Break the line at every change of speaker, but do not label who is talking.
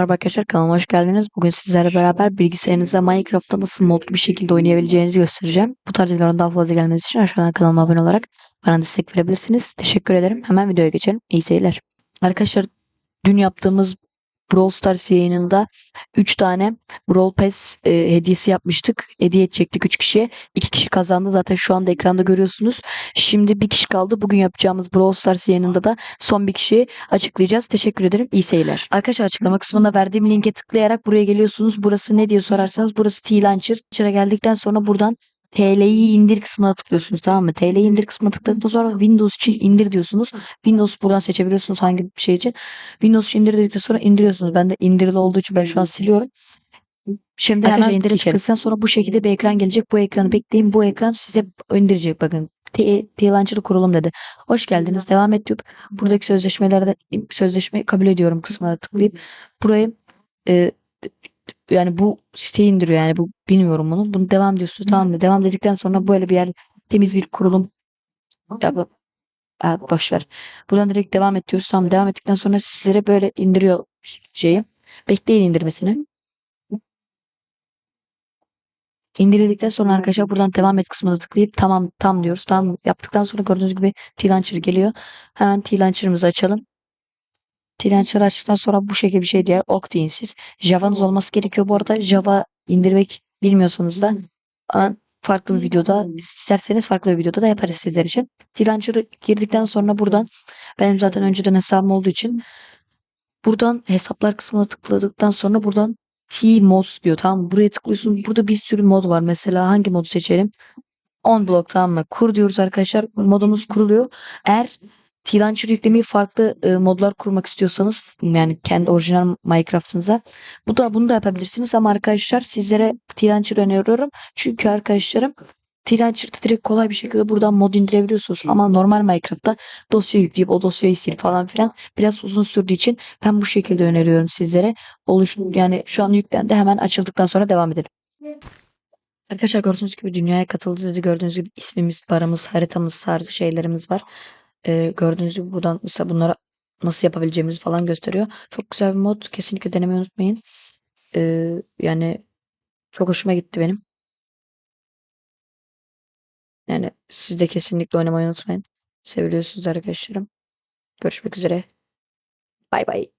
Merhaba arkadaşlar kanalıma hoş geldiniz. Bugün sizlerle beraber bilgisayarınızda Minecraft'ta nasıl modlu bir şekilde oynayabileceğinizi göstereceğim. Bu tarz videoların daha fazla gelmesi için aşağıdan kanalıma abone olarak bana destek verebilirsiniz. Teşekkür ederim. Hemen videoya geçelim. İyi seyirler. Arkadaşlar dün yaptığımız Brawl Stars yayınında 3 tane Brawl Pass e, hediyesi yapmıştık. Hediye edecektik 3 kişiye. 2 kişi kazandı zaten şu anda ekranda görüyorsunuz. Şimdi bir kişi kaldı. Bugün yapacağımız Brawl Stars yayınında da son bir kişiyi açıklayacağız. Teşekkür ederim. İyi seyirler. Arkadaşlar açıklama kısmında verdiğim linke tıklayarak buraya geliyorsunuz. Burası ne diye sorarsanız burası T-Launcher. Launcher'a geldikten sonra buradan TL'yi indir kısmına tıklıyorsunuz tamam mı? TL'yi indir kısmına tıkladıktan sonra Windows için indir diyorsunuz. Windows buradan seçebiliyorsunuz hangi şey için. Windows için indir dedikten sonra indiriyorsunuz. Ben de indirili olduğu için ben şu an siliyorum. Şimdi
Arkadaşlar
hemen indire tıkladıktan sonra bu şekilde bir ekran gelecek. Bu ekranı bekleyin. Bu ekran size indirecek. Bakın T- T-Launcher'ı kuralım dedi. Hoş geldiniz. Devam et diyor. Buradaki sözleşmelerde sözleşmeyi kabul ediyorum kısmına tıklayıp burayı e, yani bu siteyi indiriyor yani bu bilmiyorum bunu. Bunu devam diyorsunuz tamam mı? Devam dedikten sonra böyle bir yer temiz bir kurulum yapıp Ha, boş ver. Buradan direkt devam et diyoruz. Tamam devam ettikten sonra sizlere böyle indiriyor şeyi. Bekleyin indirmesini. İndirildikten sonra arkadaşlar buradan devam et kısmına tıklayıp tamam tam diyoruz. Tamam yaptıktan sonra gördüğünüz gibi T-Launcher geliyor. Hemen T-Launcher'ımızı açalım. T-Launcher'ı açtıktan sonra bu şekilde bir şey diye ok deyin siz. Java'nız olması gerekiyor bu arada. Java indirmek bilmiyorsanız da ama farklı bir videoda isterseniz farklı bir videoda da yaparız sizler için. T-Launcher'ı girdikten sonra buradan benim zaten önceden hesabım olduğu için buradan hesaplar kısmına tıkladıktan sonra buradan T-Mods diyor tamam? Buraya tıklıyorsun. Burada bir sürü mod var. Mesela hangi modu seçelim? On block tamam mı? Kur diyoruz arkadaşlar. Modumuz kuruluyor. Eğer T-Launcher yüklemeyi farklı e, modlar kurmak istiyorsanız yani kendi orijinal Minecraft'ınıza bu da bunu da yapabilirsiniz ama arkadaşlar sizlere T-Launcher öneriyorum. Çünkü arkadaşlarım T-Launcher'da direkt kolay bir şekilde buradan mod indirebiliyorsunuz. Ama normal Minecraft'ta dosya yükleyip o dosyayı sil falan filan biraz uzun sürdüğü için ben bu şekilde öneriyorum sizlere. Oluş yani şu an yüklendi hemen açıldıktan sonra devam edelim. Arkadaşlar gördüğünüz gibi dünyaya katıldı dedi. Gördüğünüz gibi ismimiz, paramız, haritamız, tarzı şeylerimiz var. Ee, gördüğünüz gibi buradan mesela bunlara nasıl yapabileceğimizi falan gösteriyor. Çok güzel bir mod. Kesinlikle denemeyi unutmayın. Ee, yani çok hoşuma gitti benim. Yani siz de kesinlikle oynamayı unutmayın. Seviliyorsunuz arkadaşlarım. Görüşmek üzere. Bay bay.